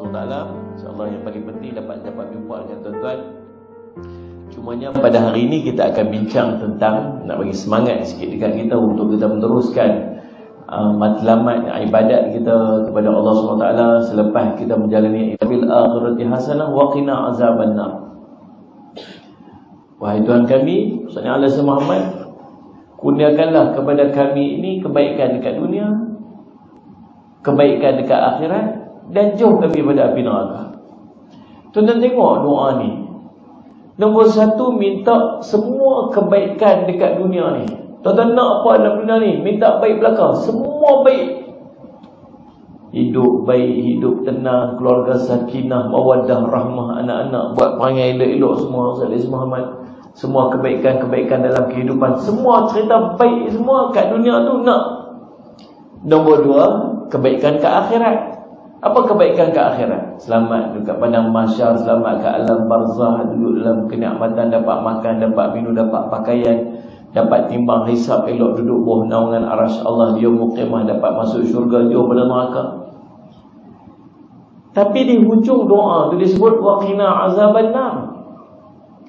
SWT InsyaAllah yang paling penting dapat dapat jumpa dengan tuan-tuan. Cumanya pada hari ini kita akan bincang tentang Nak bagi semangat sikit dekat kita untuk kita meneruskan uh, Matlamat ibadat kita kepada Allah SWT Selepas kita menjalani Ibil akhirati hasanah wa qina azaban nar Wahai Tuhan kami Maksudnya Allah Muhammad Kurniakanlah kepada kami ini kebaikan dekat dunia Kebaikan dekat akhirat dan jauh kami pada api neraka. Tuan-tuan tengok doa ni. Nombor satu, minta semua kebaikan dekat dunia ni. Tuan-tuan nak apa dalam dunia ni? Minta baik belakang. Semua baik. Hidup baik, hidup tenang, keluarga sakinah, mawadah, rahmah, anak-anak, buat perangai elok-elok semua. Ustaz Muhammad. Semua kebaikan-kebaikan dalam kehidupan. Semua cerita baik semua kat dunia tu nak. Nombor dua, kebaikan ke akhirat. Apa kebaikan ke akhirat? Selamat dekat padang mahsyar, selamat ke alam barzah, duduk dalam kenikmatan, dapat makan, dapat minum, dapat pakaian, dapat timbang hisap elok duduk bawah naungan arasy Allah dia mukimah dapat masuk syurga dia pada neraka. Tapi di hujung doa tu disebut waqina azaban nar.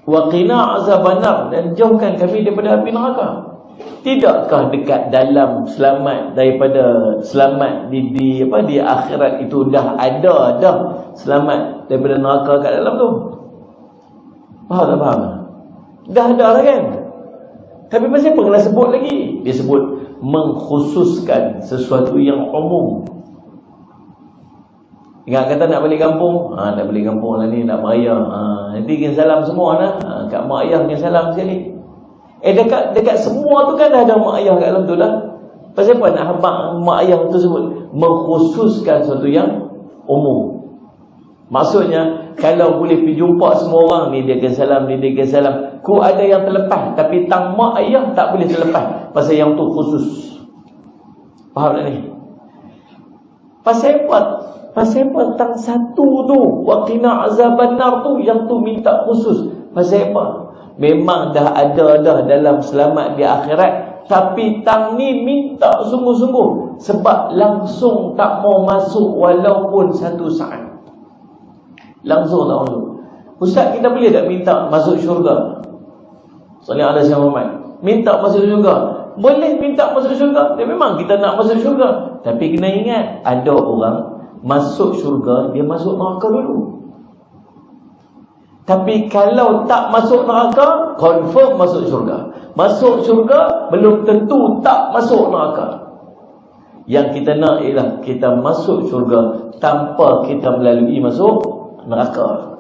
Waqina azaban nar dan jauhkan kami daripada api neraka. Tidakkah dekat dalam selamat daripada selamat di di apa di akhirat itu dah ada dah selamat daripada neraka kat dalam tu? Faham tak faham? Dah ada lah kan? Tapi pasal apa kena sebut lagi? Dia sebut mengkhususkan sesuatu yang umum. Ingat kata nak balik kampung? Ha, nak balik kampung lah ni, nak meraya. Ha, nanti kirim salam semua lah. Ha, kat mak ayah kirim salam sekali. Eh dekat dekat semua tu kan ada mak ayah kat dalam tu lah. Pasal apa nak mak, mak ayah tu sebut mengkhususkan sesuatu yang umum. Maksudnya kalau boleh pergi jumpa semua orang ni dia kena salam ni dia kena salam. Ku ada yang terlepas tapi tang mak ayah tak boleh terlepas. Pasal yang tu khusus. Faham tak ni? Pasal apa? Pasal apa tang satu tu waqina azaban nar tu yang tu minta khusus. Pasal apa? Memang dah ada dah dalam selamat di akhirat Tapi tang ni minta sungguh-sungguh Sebab langsung tak mau masuk walaupun satu saat. Langsung tak masuk. Ustaz kita boleh tak minta masuk syurga? Soalnya ada siapa Muhammad Minta masuk syurga. Boleh minta masuk syurga? Dia memang kita nak masuk syurga. Tapi kena ingat Ada orang masuk syurga Dia masuk neraka dulu tapi kalau tak masuk neraka, confirm masuk syurga. Masuk syurga, belum tentu tak masuk neraka. Yang kita nak ialah kita masuk syurga tanpa kita melalui masuk neraka.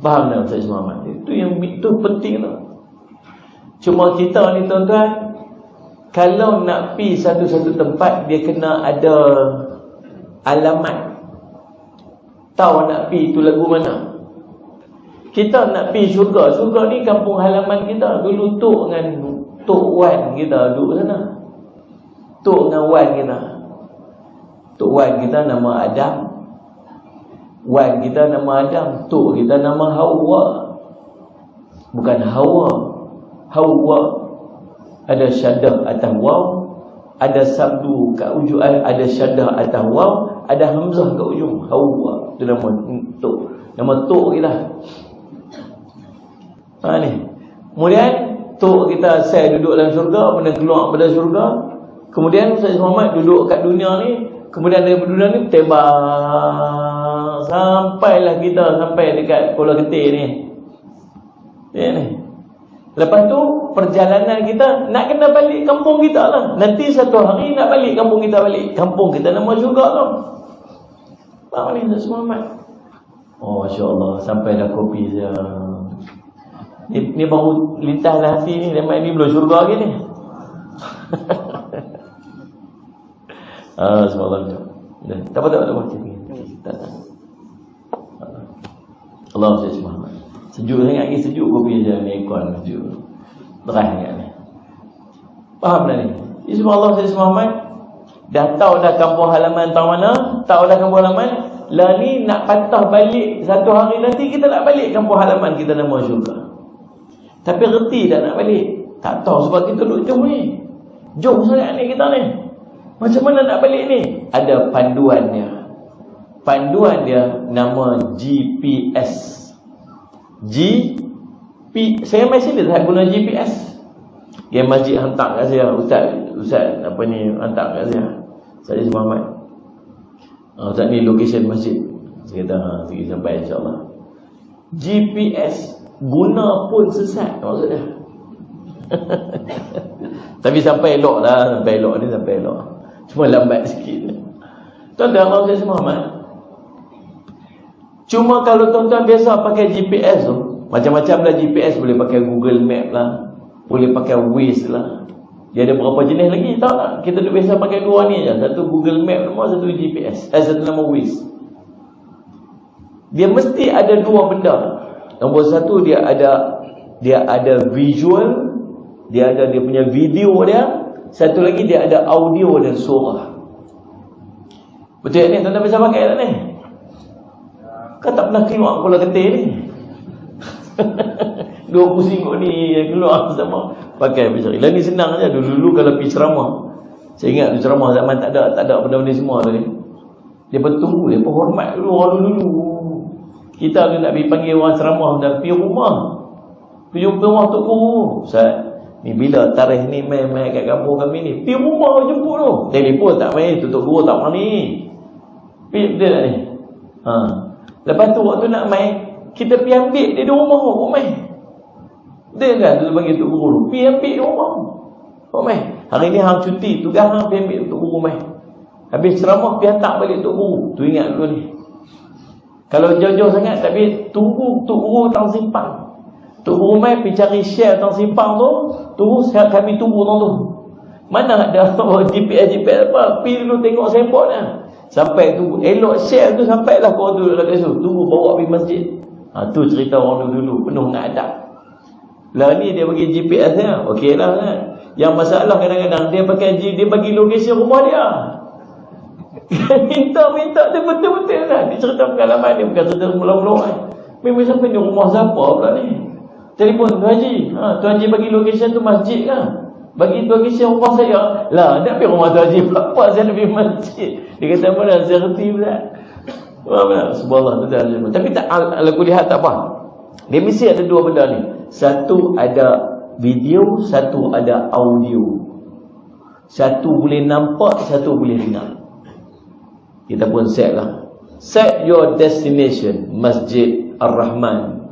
Faham tak Ustaz Muhammad? Itu yang itu penting tu. Cuma kita ni tuan-tuan, kalau nak pi satu-satu tempat, dia kena ada alamat tahu nak pi itu lagu mana? Kita nak pi syurga. Syurga ni kampung halaman kita. Dulu tok dengan tok wan kita duduk sana. Tok dengan wan kita. Tok wan kita nama Adam. Wan kita nama Adam. Tok kita nama Hawa. Bukan Hawa. Hawa. Ada syaddah atas waw. Ada sabdu kat ujung ada syaddah atas waw. Ada hamzah kat ujung. Hawa itu nama tok. Nama tok kita ha ni. Kemudian tok kita saya duduk dalam syurga kemudian keluar pada syurga. Kemudian Ustaz Muhammad duduk kat dunia ni. Kemudian dari dunia ni tembak. Sampailah kita sampai dekat Pulau Ketir ni. Ya ni. Lepas tu perjalanan kita nak kena balik kampung kita lah. Nanti satu hari nak balik kampung kita balik. Kampung kita nama juga lah. Faham ni Ustaz Muhammad? Oh Masya Allah Sampai dah kopi saya Ni, ni baru lintas dah hati ni. Lepas ni belum syurga lagi ni. Ah, Subhanallah. Tak apa tak apa Tak apa. Allah Ustaz Muhammad. Sejuk sangat lagi sejuk kopi je ni Aircon sejuk. Terang sangat ni. Faham dah ni? Ini Allah Ustaz Muhammad Dah tahu dah kampung halaman tahu mana? Tahu dah kampung halaman? Lah ni nak patah balik satu hari nanti kita nak balik kampung halaman kita nama syurga. Tapi reti dah nak balik. Tak tahu sebab kita duduk jom ni. Jom sangat ni kita ni. Macam mana nak balik ni? Ada panduannya. panduan dia nama GPS G P, saya masih dia tak guna GPS dia masjid hantar kat saya ustaz ustaz apa ni? Hantar kat saya saya si Muhammad uh, ustaz ni location masjid. Saya kata ha pergi sampai insyaallah. GPS guna pun sesat maksudnya tapi sampai elok lah sampai elok ni sampai elok. Cuma lambat sikit. Tuan-tuan mahu saya semua Muhammad Cuma kalau tuan-tuan biasa pakai GPS tu, macam-macam lah GPS boleh pakai Google Map lah, boleh pakai Waze lah. Dia ada berapa jenis lagi, tak? Kita tu biasa pakai dua ni je. Satu Google Map nama, satu GPS. Eh, satu nama Waze. Dia mesti ada dua benda. Nombor satu, dia ada dia ada visual, dia ada dia punya video dia. Satu lagi, dia ada audio dan suara. Betul ni? Tuan-tuan biasa pakai tak ni? Kau tak pernah keluar bola getih ni. Dua pusing kau ni keluar sama. Pakai bicara. Lah ni senang aja dulu-dulu kalau pergi ceramah. Saya ingat tu ceramah zaman tak ada tak ada benda-benda semua tu ni. Dia pun tunggu, dia pun hormat dulu orang dulu. Kita kena nak pergi panggil orang ceramah dan pergi rumah. Pergi jumpa rumah tu guru. Ustaz, ni bila tarikh ni main-main kat kampung kami ni. Pergi rumah jemput tu. Telefon tak main, tutup guru tak mani. Pergi dia tak ni? Ha. Lepas tu waktu nak main Kita pergi ambil dia di rumah Kau main Dia kan dia bagi untuk guru. Pergi ambil di rumah Kau main Hari ni hang cuti Tugas hang pergi ambil untuk guru main Habis ceramah pergi hantar balik untuk guru. Tu ingat dulu ni. Kalau jauh-jauh sangat Tapi tunggu untuk guru tang simpang. Tok guru main pergi cari share tang simpang tu Tunggu kami tunggu tang tu. Mana ada GPS-GPS apa? Pergi dulu tengok sembok ni Sampai tu elok share tu sampailah kau tu dekat situ. Tunggu bawa pergi masjid. Ha tu cerita orang dulu, dulu penuh dengan adab. Lah ni dia bagi GPS dia. Okeylah kan. Yang masalah kadang-kadang dia pakai G, dia bagi lokasi rumah dia. Minta-minta dia betul-betul lah. Dia cerita pengalaman dia bukan cerita mula-mula kan. Memang sampai ni rumah siapa pula ni? Telefon tu Haji. Ha, tu Haji bagi lokasi tu masjid kan. Bagi tuan kisah rumah saya Lah nak pergi rumah tuan haji Apa saya nak pergi masjid Dia kata mana saya reti pula Subhanallah dah Tapi tak Kalau aku lihat tak apa Dia mesti ada dua benda ni Satu ada video Satu ada audio. Satu boleh nampak Satu boleh dengar. Kita pun set lah. Set your destination Masjid Ar-Rahman.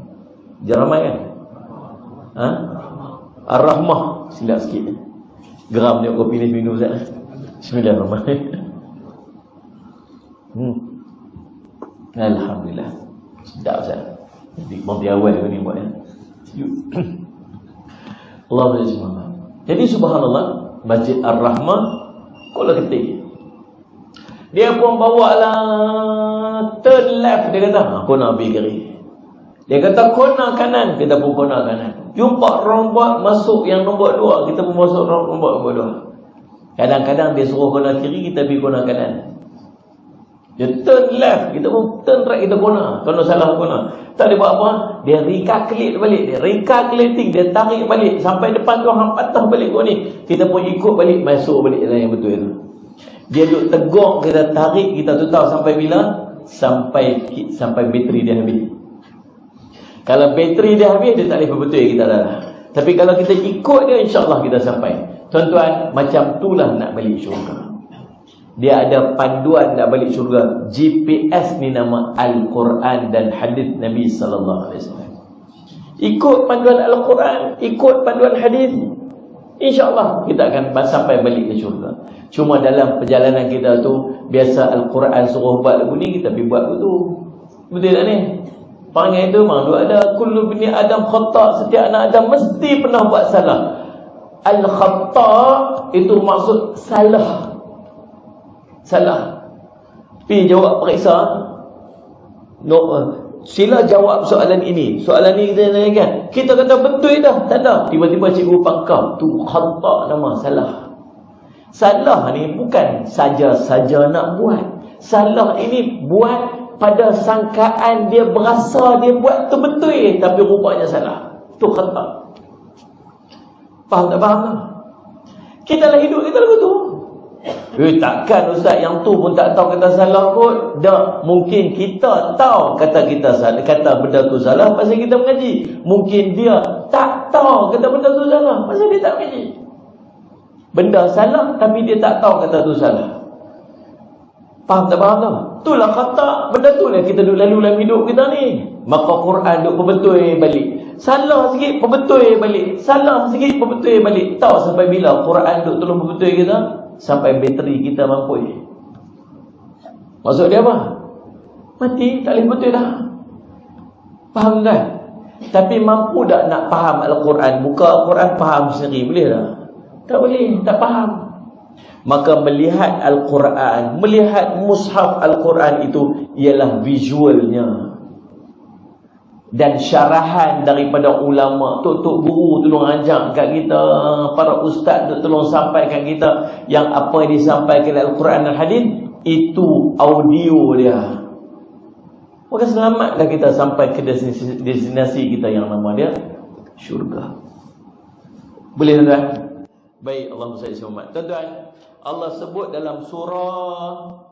Jangan kan? Ha? Ar-Rahmah. Silap sikit. Geram tengok kopi ni minum Ustaz Bismillahirrahmanirrahim. Hmm. Alhamdulillah. Sedap Ustaz. Jadi Mati awal ni buat ya Allah SWT Jadi subhanallah Masjid Ar-Rahmah Kau lah ketik. Dia pun bawa lah Third left Dia kata Aku nak pergi kiri Dia kata kona kanan. Kita pun kona kanan. Jumpa rombak masuk yang nombor dua Kita pun masuk rombak nombor dua. Kadang-kadang dia suruh kona kiri Kita pergi kona kanan Dia turn left Kita pun turn right kita kona Kena salah kona Tak dia buat apa. Dia recalculate balik. Dia recalculating Dia tarik balik. Sampai depan tu Hang patah balik kau ni. Kita pun ikut balik Masuk balik jalan yang betul itu Dia duduk tegur Kita tarik Kita tu tahu sampai bila? Sampai sampai bateri dia habis. Kalau bateri dia habis, dia tak boleh berbetul kita dah. Tapi kalau kita ikut dia, insyaAllah kita sampai. Tuan-tuan, macam itulah nak balik syurga. Dia ada panduan nak balik syurga. GPS ni nama Al-Quran dan hadis Nabi SAW. Ikut panduan Al-Quran, ikut panduan hadis. InsyaAllah kita akan sampai balik ke syurga. Cuma dalam perjalanan kita tu, biasa Al-Quran suruh buat lagu ni, kita pergi buat tu. Betul tak ni? Panggil itu memang ada kullu bini Adam khata, setiap anak Adam mesti pernah buat salah. Al khata itu maksud salah. Salah. Pi jawab periksa. No, uh, sila jawab soalan ini. Soalan ini kita kan. Kita kata betul dah, tak ada. Tiba-tiba cikgu pangkal tu khata nama salah. Salah ni bukan saja-saja nak buat. Salah ini buat pada sangkaan dia berasa dia buat tu betul tapi rupanya salah. Tu kata. Faham tak faham tak? Kita lah hidup kita lagu tu. Eh takkan ustaz yang tu pun tak tahu kata salah kot. Tak, mungkin kita tahu kata kita salah, kata benda tu salah pasal kita mengaji. Mungkin dia tak tahu kata benda tu salah pasal dia tak mengaji. Benda salah tapi dia tak tahu kata tu salah. Faham tak faham tak? Itulah kata benda tu lah kita duduk lalu dalam hidup kita ni. Maka Quran duk perbetul balik. Salah sikit perbetul balik. Salah sikit perbetul balik. Tahu sampai bila Quran duk tolong perbetul kita? Sampai bateri kita mampu. Maksud dia apa? Mati, tak boleh betul dah. Faham kan? Tapi mampu tak nak faham Al-Quran? Buka Al-Quran faham sendiri, boleh tak? Tak boleh, tak faham. Maka melihat Al-Quran, melihat mushaf Al-Quran itu ialah visualnya dan syarahan daripada ulama tok-tok guru tolong ajak kat kita para ustaz tu tolong sampaikan kita yang apa yang disampaikan dalam Al-Quran dan hadis itu audio dia. Maka selamatlah kita sampai ke destinasi, kita yang nama dia syurga. Boleh tuan baik Allah Ismail tuan-tuan Allah sebut dalam surah